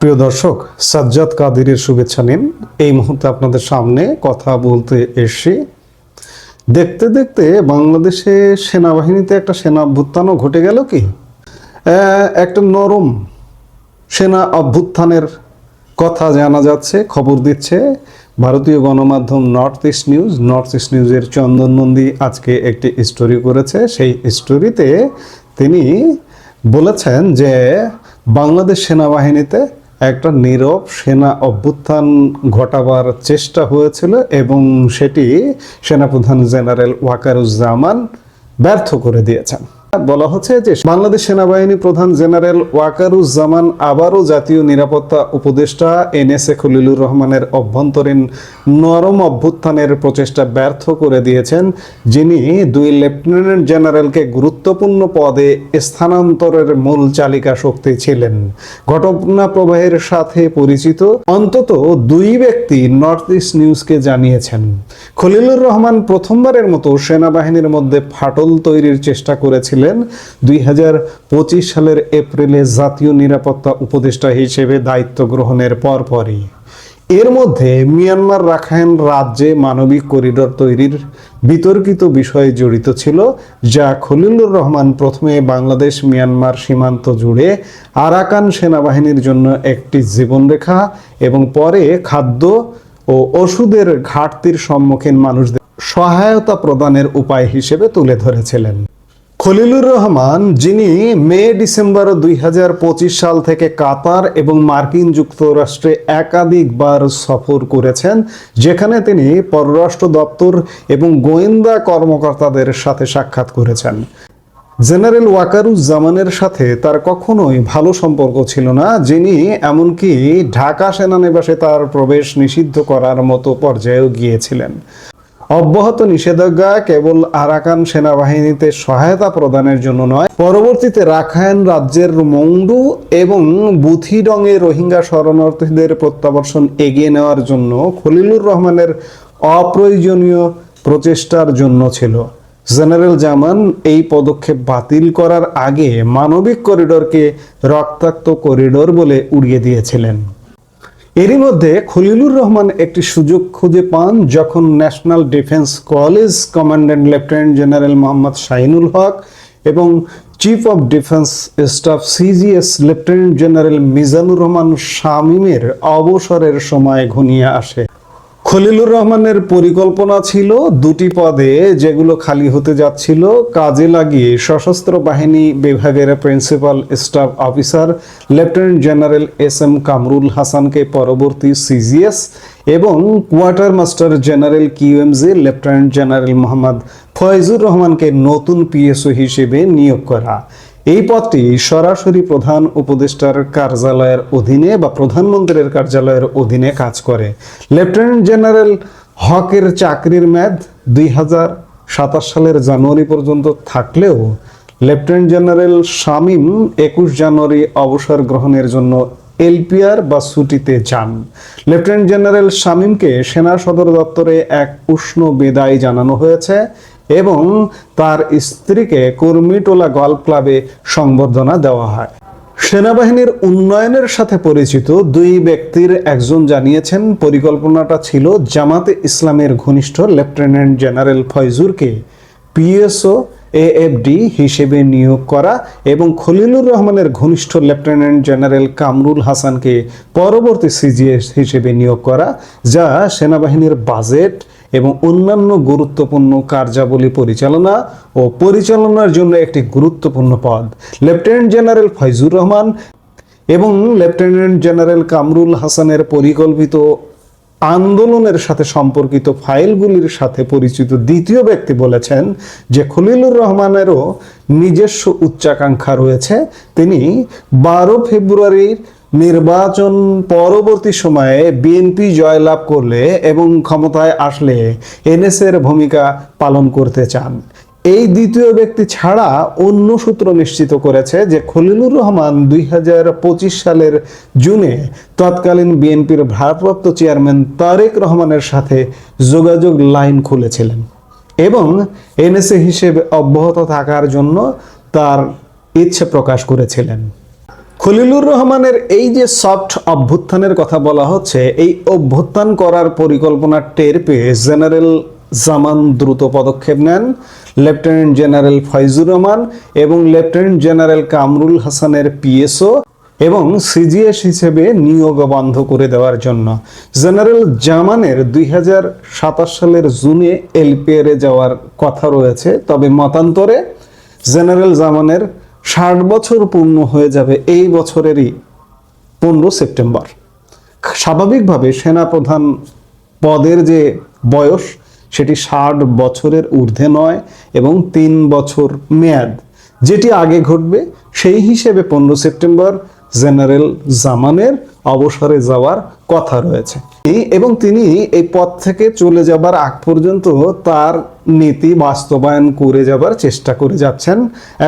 প্রিয় দর্শক, সাজ্জাদ কাদিরের শুভেচ্ছা নিন। এই মুহূর্তে আপনাদের সামনে কথা বলতে এসছি। দেখতে দেখতে বাংলাদেশে সেনাবাহিনীতে একটা সেনা অভ্যুত্থানও ঘটে গেল কি? একটা নরম সেনা অভ্যুত্থানের কথা জানা যাচ্ছে, খবর দিচ্ছে ভারতীয় গণমাধ্যম north east news north east নিউজের চন্দন নন্দী আজকে একটি স্টোরি করেছে। সেই স্টোরিতে তিনি বলেছেন যে বাংলাদেশ সেনাবাহিনীতে একটা নীরব সেনা অভ্যুত্থান ঘটাবার চেষ্টা হয়েছিল এবং সেটি সেনাপ্রধান জেনারেল ওয়াকারুজ্জামান ব্যর্থ করে দিয়েছেন। বলা হচ্ছে যে বাংলাদেশ সেনাবাহিনী প্রধান জেনারেল ওয়াকারুজ্জামান আবারও জাতীয় নিরাপত্তা উপদেষ্টা এনএসএ খলিলুর রহমানের অভ্যন্তরীণ নরম অভ্যুত্থানের প্রচেষ্টা ব্যর্থ করে দিয়েছেন, যিনি দুই লেফটেন্যান্ট জেনারেলকে গুরুত্বপূর্ণ পদে স্থানান্তরের মূল চালিকা শক্তি ছিলেন। ঘটনা প্রবাহের সাথে পরিচিত অন্তত দুই ব্যক্তি নর্থ ইস্ট নিউজকে জানিয়েছেন। খলিলুর রহমান প্রথমবারের মতো সেনাবাহিনীর মধ্যে ফাটল তৈরির চেষ্টা করেছিলেন। দুই হাজার পঁচিশ সালের এপ্রিলে জাতীয় নিরাপত্তা উপদেষ্টা হিসেবে দায়িত্ব গ্রহণের পরপরই। এর মধ্যে মিয়ানমার রাখাইন রাজ্যে মানবিক করিডোর তৈরির বিতর্কিত বিষয় জড়িত ছিল, যা খলিলুর রহমান প্রথমে বাংলাদেশ মিয়ানমার সীমান্ত জুড়ে আরাকান সেনাবাহিনীর জন্য একটি জীবনরেখা এবং পরে খাদ্য ও ওষুধের ঘাটতির সম্মুখীন মানুষদের সহায়তা প্রদানের উপায় হিসেবে তুলে ধরেছিলেন। খলিলুর রহমান, যিনি মে, ডিসেম্বর দুই হাজার পঁচিশ সাল থেকে কাতার এবং মার্কিন যুক্তরাষ্ট্রে একাধিকবার সফর করেছেন, যেখানে তিনি পররাষ্ট্র দপ্তর এবং গোয়েন্দা কর্মকর্তাদের সাথে সাক্ষাৎ করেছেন। জেনারেল ওয়াকারুজ্জামানের সাথে তার কখনোই ভালো সম্পর্ক ছিল না, যিনি এমনকি ঢাকা সেনানিবাসে তার প্রবেশ নিষিদ্ধ করার মতো পর্যায়েও গিয়েছিলেন। অব্যাহত নিষেধাজ্ঞা কেবল আরাকান সেনাবাহিনীতে সহায়তা প্রদানের জন্য নয়, পরবর্তীতে রাখাইন রাজ্যের মংডু এবং বুথিডংয়ে রোহিঙ্গা শরণার্থীদের প্রত্যাবর্ষণ এগিয়ে নেওয়ার জন্য খলিলুর রহমানের অপ্রয়োজনীয় প্রচেষ্টার জন্য ছিল। জেনারেল জামান এই পদক্ষেপ বাতিল করার আগে মানবিক করিডোরকে রক্তাক্ত করিডোর বলে উড়িয়ে দিয়েছিলেন। এরই মধ্যে খলিলুর রহমান একটি সুযোগ খুঁজে পান যখন national defence college commandant lieutenant general Mohammad Shahinul Haque এবং chief of defence staff CGS lieutenant general Mizanur Rahman শামীমের অবসরের সময় ঘনিয়ে আসে। খলিলুর রহমানের পরিকল্পনা ছিল দুটি পদে যেগুলো খালি হতে যাচ্ছিল। কাজে লাগিয়ে সশস্ত্র বাহিনী বিভাগের principal staff officer lieutenant general S M Kamrul হাসানকে পরবর্তী সিজিএস এবং quartermaster general QMG lieutenant general Mohammad Fayzur রহমানকে নতুন পিএসও হিসেবে নিয়োগ করা। এই পদটি সরাসরি প্রধান উপদেষ্টার কার্যালয়ের অধীনে বা প্রধানমন্ত্রীর কার্যালয়ের অধীনে কাজ করে। লেফটেন্যান্ট জেনারেল হকের চাকরির মেয়াদ দুই হাজার সাতাশ সালের জানুয়ারি পর্যন্ত থাকলেও লেফটেন্যান্ট জেনারেল শামীম একুশ জানুয়ারি অবসর গ্রহণের জন্য এলপিআর বা ছুটিতে যান। লেফটেন্যান্ট জেনারেল শামীমকে সেনা সদর দপ্তরে এক উষ্ণ বিদায় জানানো হয়েছে। এবং তার স্ত্রীকে কর্মীটোলা গল্ফ ক্লাবে সংবর্ধনা দেওয়া হয়। সেনাবাহিনীর উন্নয়নের সাথে পরিচিত দুই ব্যক্তির একজন জানিয়েছেন, পরিকল্পনাটা ছিল জামাতে ইসলামের ঘনিষ্ঠ লেফটেন্যান্ট জেনারেল ফয়জুরকে পিএসও, এএফডি হিসেবে নিয়োগ করা এবং খলিলুর রহমানের ঘনিষ্ঠ লেফটেন্যান্ট জেনারেল কামরুল হাসানকে পরবর্তী সিজিএস হিসেবে নিয়োগ করা, যা সেনাবাহিনীর বাজেট এবং অন্যান্য গুরুত্বপূর্ণ কার্যাবলী পরিচালনা ও পরিচালনার জন্য একটি গুরুত্বপূর্ণ পদ। লেফটেন্যান্ট জেনারেল ফয়জুর রহমান এবং লেফটেন্যান্ট জেনারেল কামরুল হাসানের পরিকল্পিত আন্দোলনের সাথে সম্পর্কিত ফাইলগুলির সাথে পরিচিত দ্বিতীয় ব্যক্তি বলেছেন যে খলিলুর রহমানেরও নিজস্ব উচ্চাকাঙ্ক্ষা রয়েছে। তিনি বারো ফেব্রুয়ারির নির্বাচন পরবর্তী সময়ে বিএনপি জয়লাভ করলে এবং ক্ষমতায় আসলে এনএসের ভূমিকা পালন করতে চান। এই দ্বিতীয় ব্যক্তি ছাড়া অন্য সূত্র নিশ্চিত করেছে যে খলিলুর রহমান দুই হাজার পঁচিশ সালের জুনে তৎকালীন বিএনপির ভারপ্রাপ্ত চেয়ারম্যান তারেক রহমানের সাথে যোগাযোগ লাইন খুলেছিলেন এবং এনএসএ হিসেবে অব্যাহত থাকার জন্য তার ইচ্ছে প্রকাশ করেছিলেন। খলিলুর রহমানের এই যে সফট অভ্যুত্থানের কথা বলা হচ্ছে, এই অভ্যুত্থান করার পরিকল্পনা টের পেয়ে জেনারেল জামান দ্রুত পদক্ষেপ নেন। লেফটেন্যান্ট জেনারেল ফয়জুর রহমান এবং লেফটেন্যান্ট জেনারেল কামরুল হাসানের পিএসও এবং সিজিএস হিসেবে নিয়োগ বন্ধ করে দেওয়ার জন্য। জেনারেল জামানের দুই হাজার সাতাশ সালের জুনে এলপিআরে যাওয়ার কথা রয়েছে, তবে মতান্তরে জেনারেল জামানের ষাট বছর পূর্ণ হয়ে যাবে এই বছরেরই পনেরো সেপ্টেম্বর। স্বাভাবিকভাবে সেনাপ্রধান পদের যে বয়স, সেটি ষাট বছরের ঊর্ধ্বে নয় এবং তিন বছর মেয়াদ। যেটি আগে ঘটবে, সেই হিসেবে পনেরো সেপ্টেম্বর জেনারেল জামানের অবসরে যাওয়ার কথা রয়েছে। এবং তিনি এই পথ থেকে চলে যাবার আগ পর্যন্ত তার নীতি বাস্তবায়ন করে যাবার চেষ্টা করে যাচ্ছেন।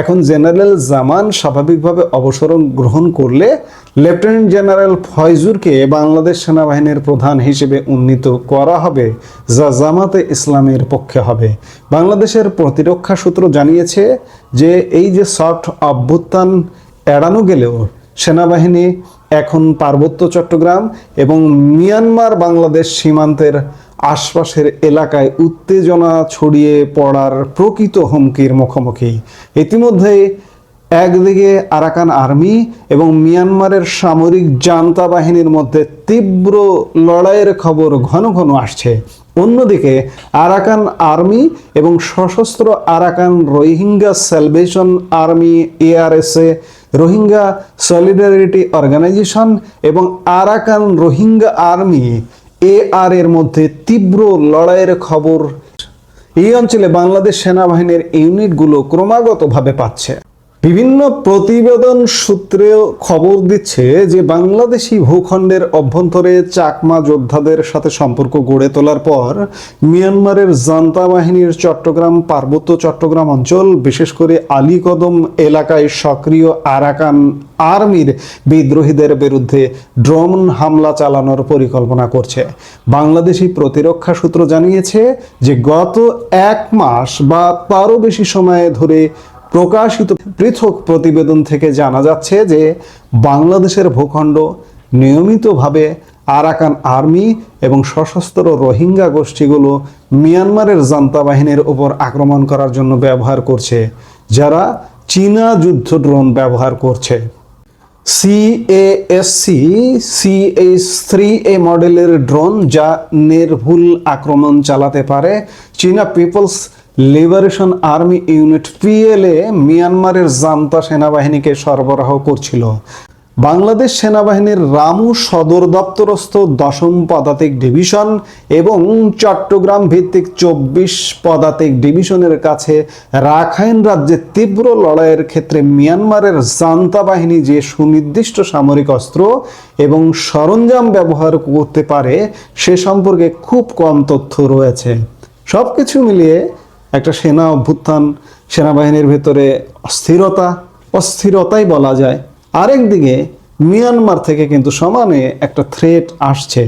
এখন জেনারেল জামান স্বাভাবিকভাবে অবসরণ গ্রহণ করলে লেফটেন্যান্ট জেনারেল ফয়জুরকে বাংলাদেশ সেনাবাহিনীর প্রধান হিসেবে উন্নীত করা হবে, যা জামাতে ইসলামের পক্ষে হবে। বাংলাদেশের প্রতিরক্ষা সূত্র জানিয়েছে যে এই যে সফট অভ্যুত্থান এড়ানো গেলেও সেনাবাহিনী এখন পার্বত্য চট্টগ্রাম এবং মিয়ানমার বাংলাদেশ সীমান্তের আশপাশের এলাকায় উত্তেজনা ছড়িয়ে পড়ার প্রকৃত হুমকির মুখোমুখি। ইতিমধ্যে একদিকে আরাকান আর্মি এবং মিয়ানমারের সামরিক জান্তা বাহিনীর মধ্যে তীব্র লড়াইয়ের খবর ঘন ঘন আসছে। অন্যদিকে আরাকান আর্মি এবং সশস্ত্র Arakan Rohingya salvation army ARSA Rohingya solidarity organisation এবং আরাকান রোহিঙ্গা আর্মি এআর এর মধ্যে তীব্র লড়াইয়ের খবর। এই অঞ্চলে বাংলাদেশ সেনাবাহিনীর ইউনিটগুলো ক্রমাগতভাবে পাচ্ছে। বিভিন্ন প্রতিবেদন সূত্রে খবর দিচ্ছে যে বাংলাদেশি ভূখণ্ডের অভ্যন্তরে চাকমা যোদ্ধাদের সাথে সম্পর্ক গড়ে তোলার পর মিয়ানমারের জান্তা বাহিনীর চট্টগ্রাম, পার্বত্য চট্টগ্রাম অঞ্চল, বিশেষ করে আলীকদম এলাকায় সক্রিয় আরাকান আর্মির বিদ্রোহীদের বিরুদ্ধে ড্রোন হামলা চালানোর পরিকল্পনা করছে। বাংলাদেশি প্রতিরক্ষা সূত্র জানিয়েছে যে গত এক মাস বা তারও বেশি সময় ধরে প্রকাশিত পৃথক প্রতিবেদন থেকে জানা যাচ্ছে যে বাংলাদেশের ভূখণ্ড নিয়মিতভাবে আরাকান আর্মি এবং সশস্ত্র রোহিঙ্গা গোষ্ঠীগুলো মিয়ানমারের জান্তা বাহিনীর উপর আক্রমণ করার জন্য ব্যবহার করছে, যারা চীনা যুদ্ধ ড্রোন ব্যবহার করছে। সিএএসসি সিএস থ্রি এ মডেলের ড্রোন যা নির্ভুল আক্রমণ চালাতে পারে চীনা People's liberation army unit PLA মিয়ানমারের জান্তা সেনাবাহিনীকে সরবরাহ করছিল। বাংলাদেশ সেনাবাহিনীর রামু সদর দপ্তরস্থ দশম পদাতিক ডিভিশন এবং চট্টগ্রাম ভিত্তিক চব্বিশ পদাতিক ডিভিশনের কাছে রাখাইন রাজ্যে তীব্র লড়াইয়ের ক্ষেত্রে মিয়ানমারের জান্তা বাহিনী যে সুনির্দিষ্ট সামরিক অস্ত্র এবং সরঞ্জাম ব্যবহার করতে পারে সে সম্পর্কে খুব কম তথ্য রয়েছে। সব কিছু মিলিয়ে একটা সেনা অভ্যুত্থান, সেনাবাহিনীর ভেতরে অস্থিরতা, অস্থিরতাই বলা যায়। আরেকদিকে মিয়ানমার থেকে কিন্তু সমানে একটা থ্রেট আসছে।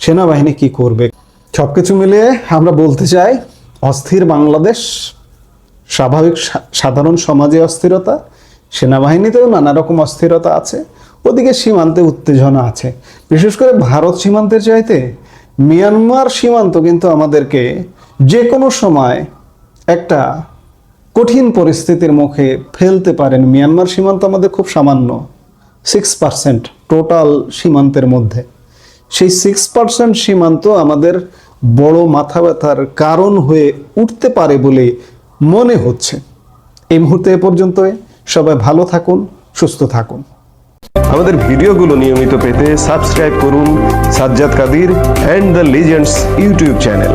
সেনাবাহিনী কি করবে? সব কিছু মিলিয়ে আমরা বলতে চাই, অস্থির বাংলাদেশ, স্বাভাবিক সাধারণ সমাজে অস্থিরতা, সেনাবাহিনীতেও নানা রকম অস্থিরতা আছে, ওদিকে সীমান্তে উত্তেজনা আছে। বিশেষ করে ভারত সীমান্তের চাইতে, মিয়ানমার সীমান্ত কিন্তু আমাদেরকে যে কোনো সময় একটা কঠিন পরিস্থিতির মুখে ফেলতে পারেন মিয়ানমার সীমান্ত আমাদের খুব সামান্য সিক্স পার্সেন্ট টোটাল সীমান্তের মধ্যে। সেই সিক্স পার্সেন্ট সীমান্ত আমাদের বড় মাথা ব্যথার কারণ হয়ে উঠতে পারে বলে মনে হচ্ছে। এই মুহূর্তে এ পর্যন্ত সবাই ভালো থাকুন, সুস্থ থাকুন। আমাদের ভিডিওগুলো নিয়মিত পেতে সাবস্ক্রাইব করুন Sajjad Kadir and the legends YouTube channel.